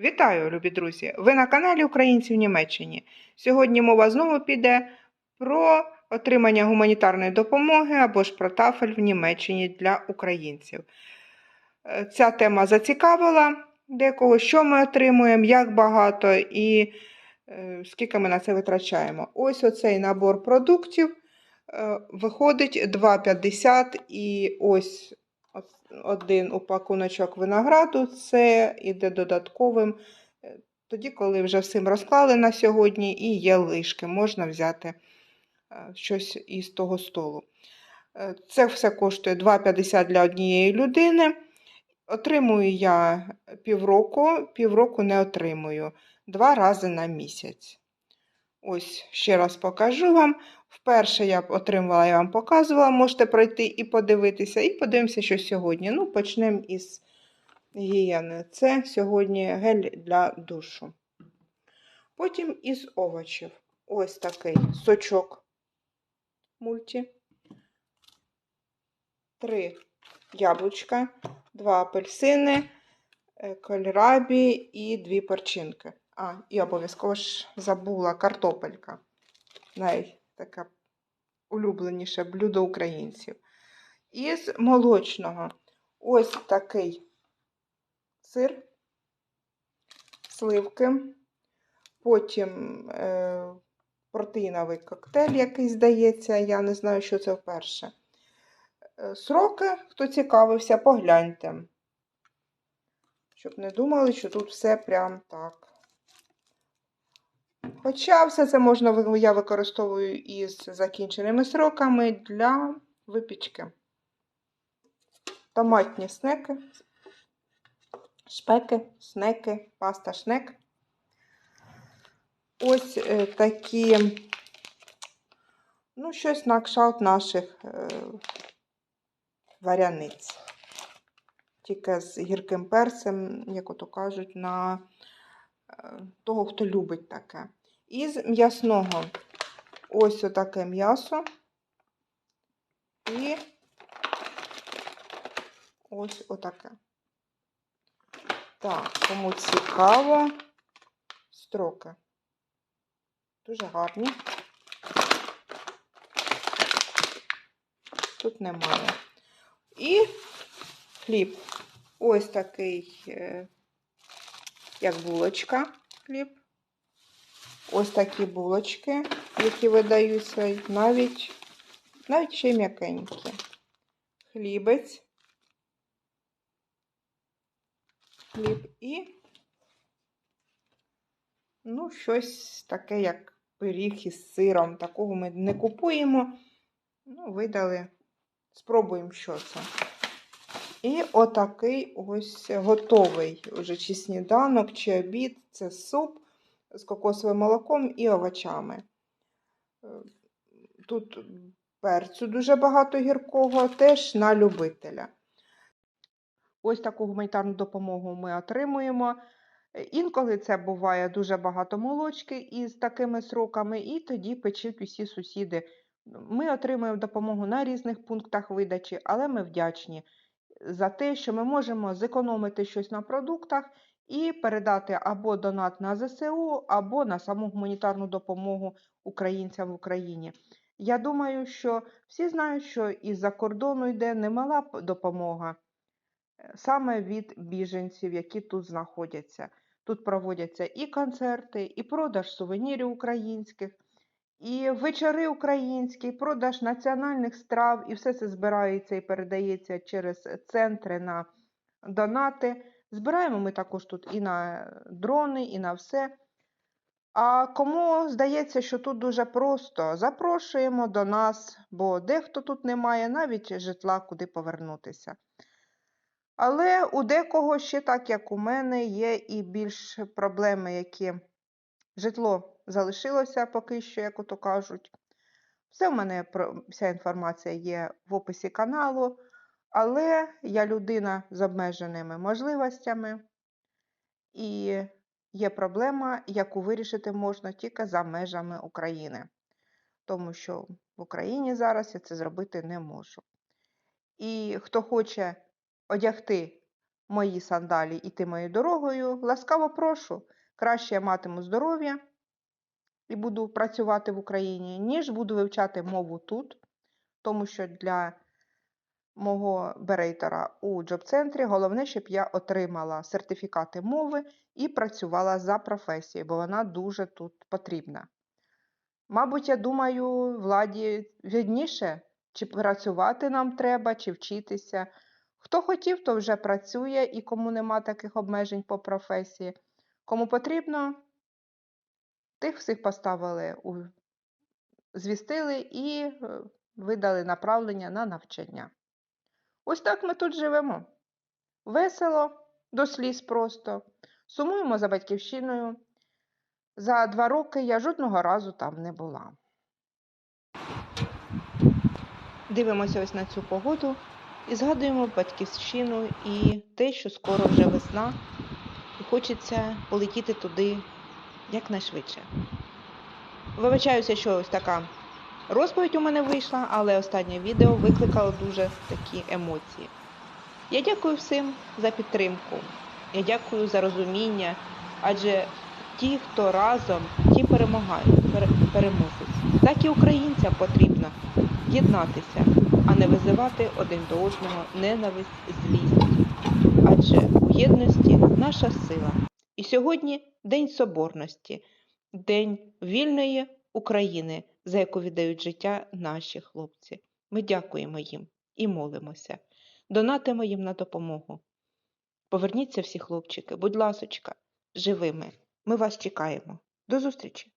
Вітаю, любі друзі! Ви на каналі Українці в Німеччині. Сьогодні мова знову піде про отримання гуманітарної допомоги або ж про тафель в Німеччині для українців. Е, Ця тема зацікавила декого, що ми отримуємо, як багато і е, скільки ми на це витрачаємо. Ось оцей набор продуктів е, виходить 2,50 і ось один упакуночок винограду, це іде додатковим. е, Тоді, коли вже всім розклали на сьогодні і є лишки, можна взяти е, щось із того столу. Е, Це все коштує 2,50 для однієї людини. Отримую я півроку, півроку не отримую. Два рази на місяць. Ось ще раз покажу вам. Вперше я отримала, я вам показувала, можете пройти і подивитися. І подивимося, що сьогодні. Ну, почнемо із гігієни. Це сьогодні гель для душу. Потім із овочів. Ось такий сочок мульті. Три яблучка, два апельсини, е, кольрабі і дві перчинки. А, і обов'язково ж забула картопелька. Найтаке улюбленіше блюдо українців. Із молочного ось такий сир, сливки, потім е, протеїновий коктейль, який здається, я не знаю, що це вперше. Е, Сроки, хто цікавився, погляньте. Щоб не думали, що тут все прям так. Хоча все це можна я використовую із закінченими сроками для випічки. Томатні снеки, шпеки, снеки, паста шнек. Ось е, такі, ну, щось на кшалт наших е, варяниць. Тільки з гірким перцем, як ото кажуть, на е, того, хто любить таке. Із м'ясного ось отаке м'ясо. І ось отаке. Так, кому цікаво, строки. Дуже гарні. Тут немає. І хліб. Ось такий, е, як булочка, хліб. Ось такі булочки, які видаються, навіть, навіть ще м'якенькі. Хлібець. Хліб і, ну, щось таке, як пиріг із сиром. Такого ми не купуємо. Ну, видали. Спробуємо, що це. І отакий ось готовий уже чи сніданок, чи обід. Це суп з кокосовим молоком і овочами. Е, Тут перцю дуже багато гіркого, теж на любителя. Ось таку гуманітарну допомогу ми отримуємо. Е, Інколи це буває дуже багато молочки із такими сроками, і тоді печуть усі сусіди. Ми отримуємо допомогу на різних пунктах видачі, але ми вдячні за те, що ми можемо зекономити щось на продуктах і передати або донат на ЗСУ, або на саму гуманітарну допомогу українцям в Україні. Я думаю, що всі знають, що із-за кордону йде немала допомога е, саме від біженців, які тут знаходяться. Тут проводяться і концерти, і продаж сувенірів українських, і вечори українські, і продаж національних страв, і все це збирається і передається через центри на донати. Збираємо ми також тут і на дрони, і на все. А кому здається, що тут дуже просто, запрошуємо до нас, бо дехто тут не має навіть житла, куди повернутися. Але у декого ще так, як у мене, є і більш проблеми, які житло залишилося поки що, як ото кажуть. Все в мене вся інформація є в описі каналу, але я людина з обмеженими можливостями, і є проблема, яку вирішити можна тільки за межами України, тому що в Україні зараз я це зробити не можу. І хто хоче одягти мої сандалі іти моєю дорогою, ласкаво прошу. Краще я матиму здоров'я і буду працювати в Україні, ніж буду вивчати мову тут, тому що для мого берейтера у джоб-центрі головне, щоб я отримала сертифікати мови і працювала за професією, бо вона дуже тут потрібна. Мабуть, я думаю, владі видніше, чи працювати нам треба, чи вчитися. Хто хотів, то вже працює, і кому нема таких обмежень по професії. Кому потрібно, тих всіх поставили, звістили і е, видали направлення на навчання. Ось так ми тут живемо. Весело, до сліз просто. Сумуємо за батьківщиною. За два роки я жодного разу там не була. Дивимося ось на цю погоду і згадуємо батьківщину і те, що скоро вже весна, і хочеться полетіти туди якнайшвидше. Вибачаюся, що ось така розповідь у мене вийшла, але останнє відео викликало дуже такі емоції. Я дякую всім за підтримку. Я дякую за розуміння, адже ті, хто разом, ті перемагають, пере- переможуть. Так і українцям потрібно єднатися, а не визивати один до одного ненависть, злість. Адже у єдності наша сила. І сьогодні День Соборності, День вільної України, за яку віддають життя наші хлопці. Ми дякуємо їм і молимося. Донатимо їм на допомогу. Поверніться всі, хлопчики, будь ласочка, живими. Ми вас чекаємо. До зустрічі!